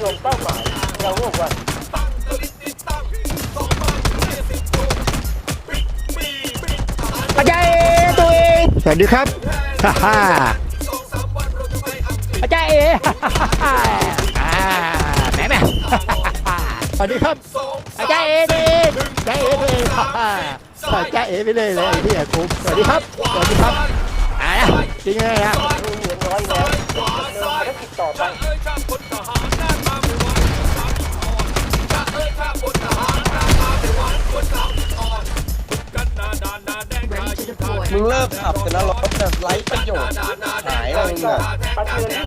ตรงเป้าหมาย เราโง่กว่าปัจจัยตัวเองสวัสดีครับฮ่าฮ่าปัจจัยเออ่าแม่แม่สวัสดีครับปัจจัยเอตัวเองปัจจัยเอตัวเองฮ่าฮ่าปัจจัยเอไปเลยเลยพี่แอ๋คุ้มสวัสดีครับสวัสดีครับอะจริงเลยนะเหลือน้อยแล้วดำเนินภารกิจต่อไป มึงเลิกขับแต่ละรถแบบไร้ประโยชน์หายเลยมึงอะ